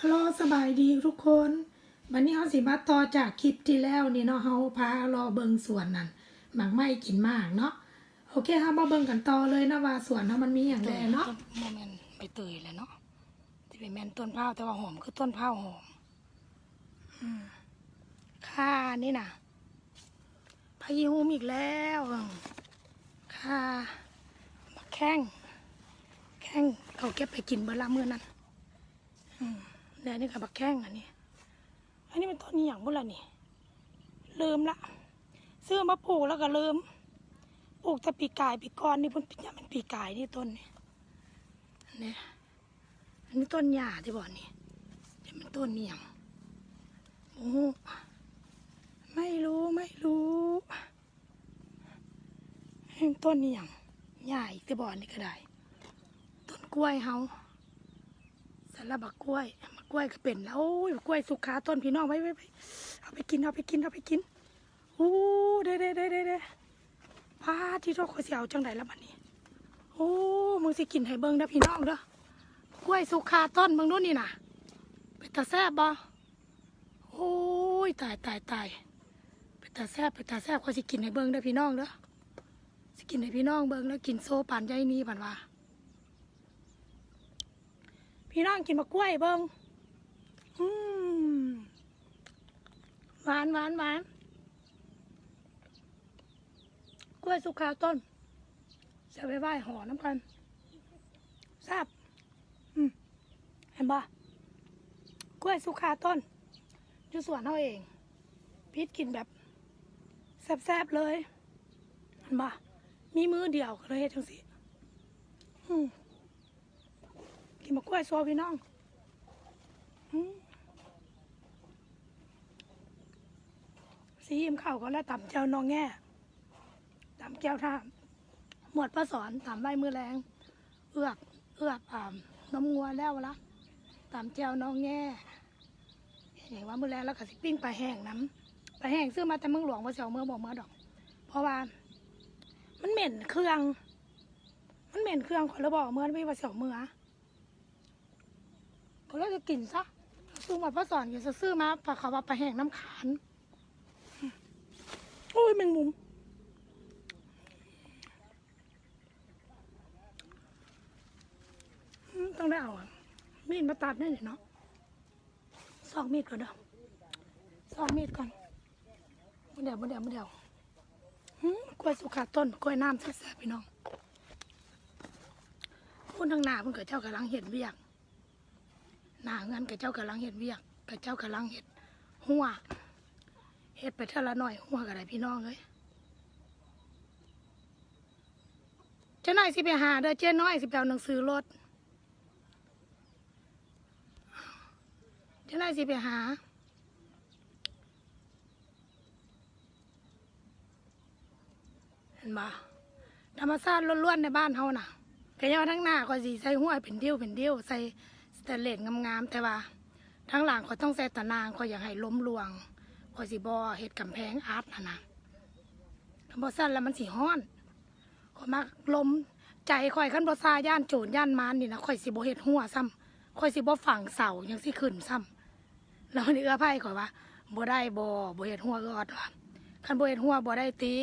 ฮัลโหลสบายดีทุกคนวันนี้เฮาสิมาต่อจากคลิปที่แล้วนี่เนาะเฮาพารอเบิงสวนนั่นหมากไม้กินมากเนาะโอเคเฮามาเบิงกันต่อเลยนะว่าสวนเฮามันมีอย่างไรเนาะโมเมนไปเตยแล้วเนาะที่เป็นแมนต้นพร้าแต่ว่าหอมคือต้นพร้าหอมค่านี่น่ะพายุมอีกแล้วค่าแข้งแข้งเขาเก็บไปกินเบละมือนั้นอืม แล้วนี่กับบักแข้งอันนี้ อันนี้เป็นต้นนี้อย่างบุละนี่ลืมละซื้อมาปลูกแล้วก็ลืมปลูกแต่ปีกายปีก้อนนี่พิ่นยังเป็นปีกายนี่ต้นนี่เนี่ยอันนี้ต้นหญ้าที่บอกนี่จะเป็นต้นนียงโอ้ไม่รู้ไม่รู้ต้นนียงหญ้าอีกที่บอกนี่ก็ได้ ต้นกล้วยเฮาสารบักกล้วยม กล้วยก็เป็นแล้วโอ้ยกล้วยสุขาต้นพี่น้องไว้ไว้ไว้เอาไปกินเอาไปกินเอาไปกินโอ้เด้เด้เด้เด้เด้พาที่โทษเขาเสียวจังไดแล้วบัดนี้โอ้มึงสิกินให้เบิ่งนะพี่น้องเด้อกล้วยสุขาต้นมึงนู่นนี่น่ะเป็นตาแซบบ่โอ้ยตายตายตายเป็นตาแซบเป็นตาแซบเขาสิกินให้เบิ่งเด้อพี่น้องเด้อสิกินให้พี่น้องเบิ่งแล้วกินโซปานใหญ่นี้ปานว่าพี่น้องกินมะกล้วยเบิ่ง หวานหวานหวานกล้วยสุขาต้นจะไปไหว้ห่อน้ำกันทราบเห็นปะกล้วยสุขาต้นอยู่สวนเขาเองพีทกินแบบแซ่บๆเลยเห็นปะมีมือเดียวเลยเฮ็ดจังสิกินมะกล้วยโซพี่น้องอืม สีอิ่มข้าวก็แล้วต่ำเจ้านองแง่ต่ำแก้วท่าหมวดประสอนตามใบมือแรง เอือกเอือกอ่าน้ำงัวแล้วละตามแจวนองแง่เห็นว่ามือแรงแล้วก็สิปิ้งปลาแห้งน้ำปลาแห้งซื้อมาแต่เมืองหลวงว่าเสียวเมืองบอกเมืองดอก เพราะว่า มันเหม็นเครื่อง มันเหม็นเครื่องขอระบอกเมืองไม่ว่าเสียวเมืองก็เลยจะกินซะซื้อหมวดประสอนก็จะซื้อมาปลาเขาวปลาแห้งน้ำขาน แมงมุม ต้องได้เอาอะมีดมาตัดแน่เลยเนาะสองมีดก่อนเด้อสองมีดก่อนมาเดี๋ยวมาเดี๋ยวมาเดี๋ยวหืมกล้วยสุขาต้นกล้วยน้ำแซ่บๆพี่น้องพูดทางหน้าเพิ่นกับเจ้ากำลังเห็นเวียกหน้าเงินกับเจ้ากำลังเห็นเวียกกับเจ้ากำลังเห็นหัว เห็ดไปเท่าละหน่อยหัวกับไรพี่น้องเลยเจ้าน้อยสิไปหาเด้อเจ้าน้อยสิไปเอาหนังสือรถจะได้สิไปหาเห็นบ่ธรรมชาติล้วนๆในบ้านเฮาน่ะก็ยังทั้งหน้าก็สิใส่หัวเป็นเดียวเป็นเดียวใส่สแตเลสงามๆแต่ว่าทั้งหลังก็ต้องใส่ตะนางก็อยากให้ล้มลวง ก็สิบ่เฮ็ดกำแพงอาร์ตน่ะนะธรรมชาติแล้วมันสิฮ้อนข่อยมักลมใจข่อยคันบ่ซาย่านโจรย่านมารนี่นะข่อยสิบ่เฮ็ดหัวซ้ำค่อยสิบ่ฝังเสายังสิขึ้นซ้ำแล้วนี่เอื้อไพ่ข่อยว่าบ่ได้บ่บ่เฮ็ดหัวก็อดว่าคันบ่เฮ็ดหัวบ่ได้ตี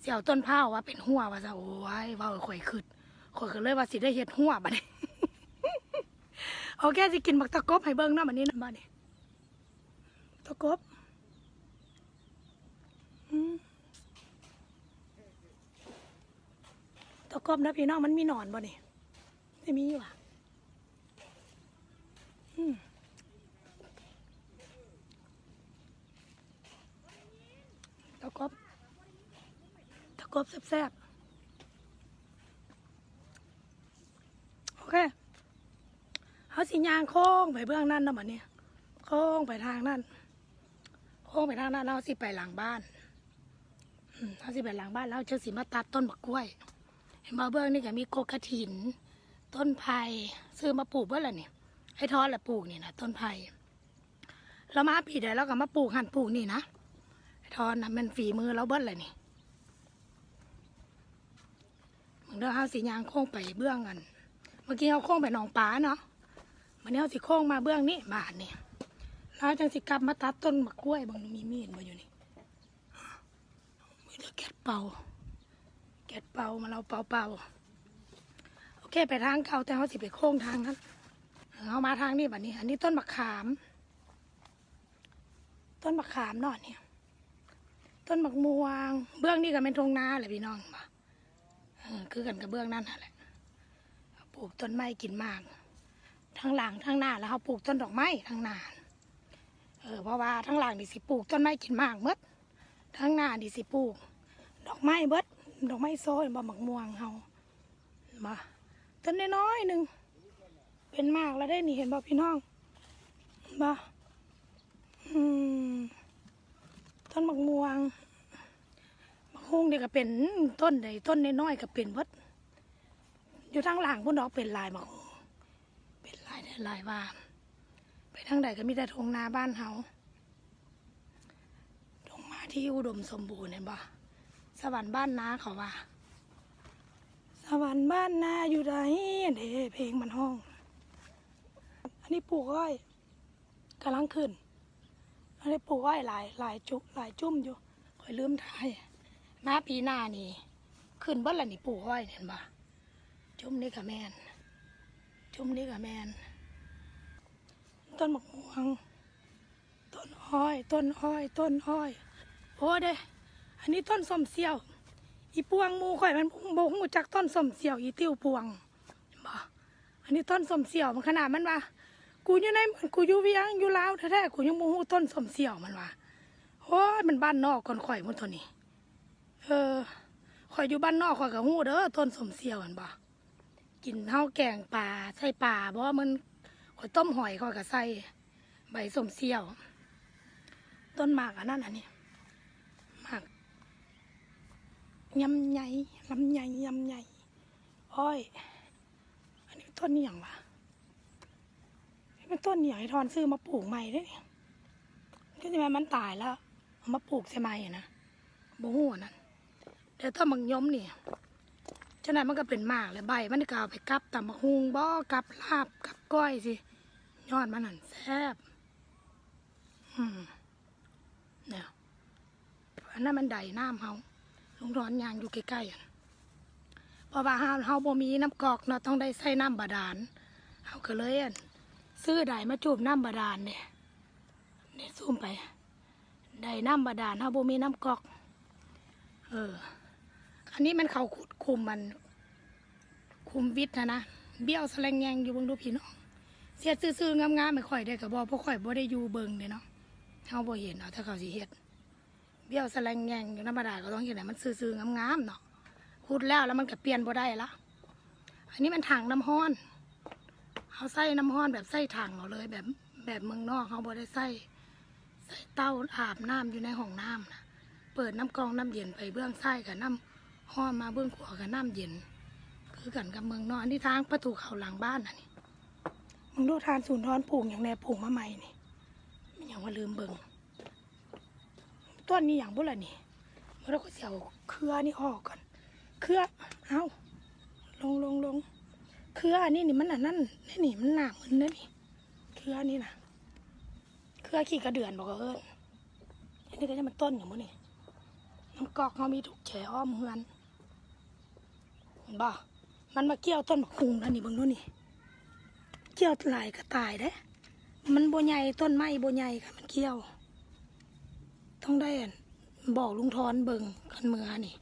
เสี่ยวต้นพร้าว่าเป็นหัวว่าซะโอ้ยว้าข่อยขึ้นข่อยก็เลยว่าสิได้เฮ็ดหัวบัดนี้โอเคสิกินบักตะกบให้เบิ่งเนาะบัดนี้นะบัดนี้ตะกบอืม ตะกบนะพี่น้องมันมีหนอนบ่นี่ไม่มีว่ะอืมตะกบตะกบแซ่บๆ โอเคเขาสิยางโค้งไปเบื้องนั่นนะบัดนี้โค้งไปทางนั่นโค้งไปทางนั้นเราสิไปหลังบ้าน อืมเราสิไปหลังบ้านแล้วเจ้าสิมาตัดต้นบักกล้วย เห็นบ่เบื้องนี่ก็มีโกกระถิน ต้นไผ่ซื้อมาปลูกเพื่ออะไรนี่ยให้ทอดแหละปลูกนี่นะต้นไผ่แล้วมาปีเดียวแล้วก็มาปลูกหั่นปลูกนี่นะไอ้ทอนนะมันฝีมือเราเบิ้ลเลยนี่มึงเด้อห้าสียางโค้งไปเบื้องกันเมื่อกี้เขาโค้งไปหนองปลาเนาะมันนี้เอาสิโค้งมาเบื้องนี้บาทนี่แล้วจังสิกลับมาตัดต้นมะกล้วยบางมีมีดมาอยู่นี่ แต่แกะเป่า แกะเป่ามาเราเป่าเป่าโอเค ไปทางเก่าแต่เขาสิไปโค้งทางนั้นเอามาทางนี้แบัดนี้ อันนี้ต้นมะขาม ต้นมะขามนอนเนี่ย ต้นมะม่วง เบื้องนี่ก็เป็นทงนาแหละพี่น้องมาเอคือกันกับเบื้องนั่นแหละปลูกต้นไม้กินมาก ทั้งหลังทั้งหน้าแล้วเขาปลูกต้นดอกไม้ทั้งหน้าเออเพราะว่าทั้งหลังนี่สิปลูกต้นไม้กินมากเมดทั้งหน้านี่สิปลูก ดอกไม้เบิดดอกไม้โซ่บะหมักม่วงเฮามาต้นน้อยๆหนึ่งเป็นมากแล้วได้นี่เห็นบ่พี่น้องบ่อืมต้นหมักม่วงมะฮุ่งนี่ก็เป็นต้นใดต้นน้อยๆก็เป็นเบิดอยู่ทางหลังพุ่นดอกเป็นลายหมะฮุ่งเป็นลายได้ลายว่าไปทางใดก็มีแต่ทงนาบ้านเฮาทงมาที่อุดมสมบูรณ์เห็นบ่ สวรรค์บ้านนาเขาว่า สวรรค์บ้านนาอยู่ไหนเด้เพลงมันห้อง อันนี้ปลูกอ้อยกำลังขึ้น อันนี้ปลูกอ้อยหลายหลายจุหลายจุ่มอยู่คอยลืมถ่ายหน้าปีหน้านี่ขึ้นเบิ้ละนี่ปลูกอ้อยเห็นบ่จุ่มนี่กับแมนจุ่มนี่กับแมนต้นมะม่วงต้นอ้อย ต้นอ้อย ต้นอ้อย โอ้เด้ อันนี้ต้นส้มเสี่ยว อีปวงมูข่อยมันบงหูจักต้นส้มเสี่ยว อีติ้วปวงบ่อันนี้ต้นส้มเสี่ยวมันขนาดมันว่ากูอยู่ในกูอยู่เวียงอยู่ลาวแท้ๆกูยังบ่ฮู้ต้นส้มเสี่ยวมันว่าโอ้ยมันบ้านนอกก่อนข่อยมันเท่านี้ เออข่อยอยู่บ้านนอกข่อยก็ฮู้เด้อต้นส้มเสี่ยวมันบ่กินข้าวแกงปลาใส่ปลาเพราะว่ามันข่อยต้มหอยข่อยก็ใส่ใบสมเสี่ยว ต้นหมากอันนั้นอันนี้หมาก ยำใหญ่ลำใหญ่ยำใหญ่อ้อย อันนี้ต้นนี่อย่างวะนี่เป็นต้นนี่อย่างไอ้ทอนซื้อมาปลูกใหม่เด้เนี่ยก็จะแม่มันตายแล้วเอามาปลูกใช่ไหมนะบ่ฮู้อันนั้นเดี๋ยวถ้ามังยมนี่ฉะนั้นมันก็เป็นมากเลยใบ มันก็เอาไปกับตำบักฮุงบ่อกับลาบกับก้อยสิยอดมันนั่นแซ่บอืมเนี่ยอันนั้นมันใดน้ำเฮา ลุงร้อนยางอยู่ใกล้ๆอะเพราะว่าเฮาเฮาบ่มีน้ำกอกเนาะต้องได้ใส่น้ำบาดาลเฮาก็เลยอั่นซื้อใดมาจูบน้ำบาดาลเนี่ยเนี่ยซูมไปใดน้ำบาดาลเฮาบ่มีน้ำกอก เออ อันนี้มันเขาขุดคุมมัน คุมวิทย์นะนะเบี้ยวแสลงแยงอยู่บงดูพี่น้องเสียซื่อๆงามๆไม่ค่อยได้กับบอเพราะค่อยบ่ได้อยู่เบิงเด้เนาะเฮาบ่เห็นเอาถ้าเขาสิเฮ็ด เบี้ยวสลังแยงอยู่ธรรมดาก็ต้องเห็นให้มันซื่อๆงามๆเนาะขุดแล้วแล้วมันก็เปลี่ยนบ่ได้ละอันนี้มันถังน้ำห้อนเขาใส่น้ำห้อนแบบใส่ถังเอาเลย แบบแบบเมืองนอกเขาบ่ได้ใส่ใส่เต้าอาบน้ำอยู่ในห้องน้ำนะเปิดน้ำกรองน้ำเย็นไปเบื้องซ้กับน้ำห้อมมาเบื้องขวากับน้ำเย็น คือกันกับเมืองนอกอันที่ทางประตูเขาหลังบ้านน่ะนี่มึงดูทานศูนย์ทอนปลูกอย่างแนปลูกมาใหม่นี่มันอย่างว่าลืมเบิง ต้นนี้อย่างบุละนี่เมื่อเราก็เสียวเครือนี่ออกก่อน เครือเอาลงลงลงเครืออันนี้นี่มันอันนั่นนี่นี่มันหนามึนนะนี่เครือนี่นะเครือขี้กระเดือนบอกว่าเออันนี้ก็จะมันต้นอย่างมั้นี่น้ำกอกเขามีถูกแฉอ้อมเฮือนเห็นบ่มันมาเกี่ยวต้นมะคุงแล้วนี่เบางนู้นนี่ เกี่ยวหลายก็ตายเด้ มันโบใหญ่ต้นไม้โบใหญ่ค่ะมันเกี่ยว ต้องได้อันบอกลุงทอนเบิงกันเมือนี่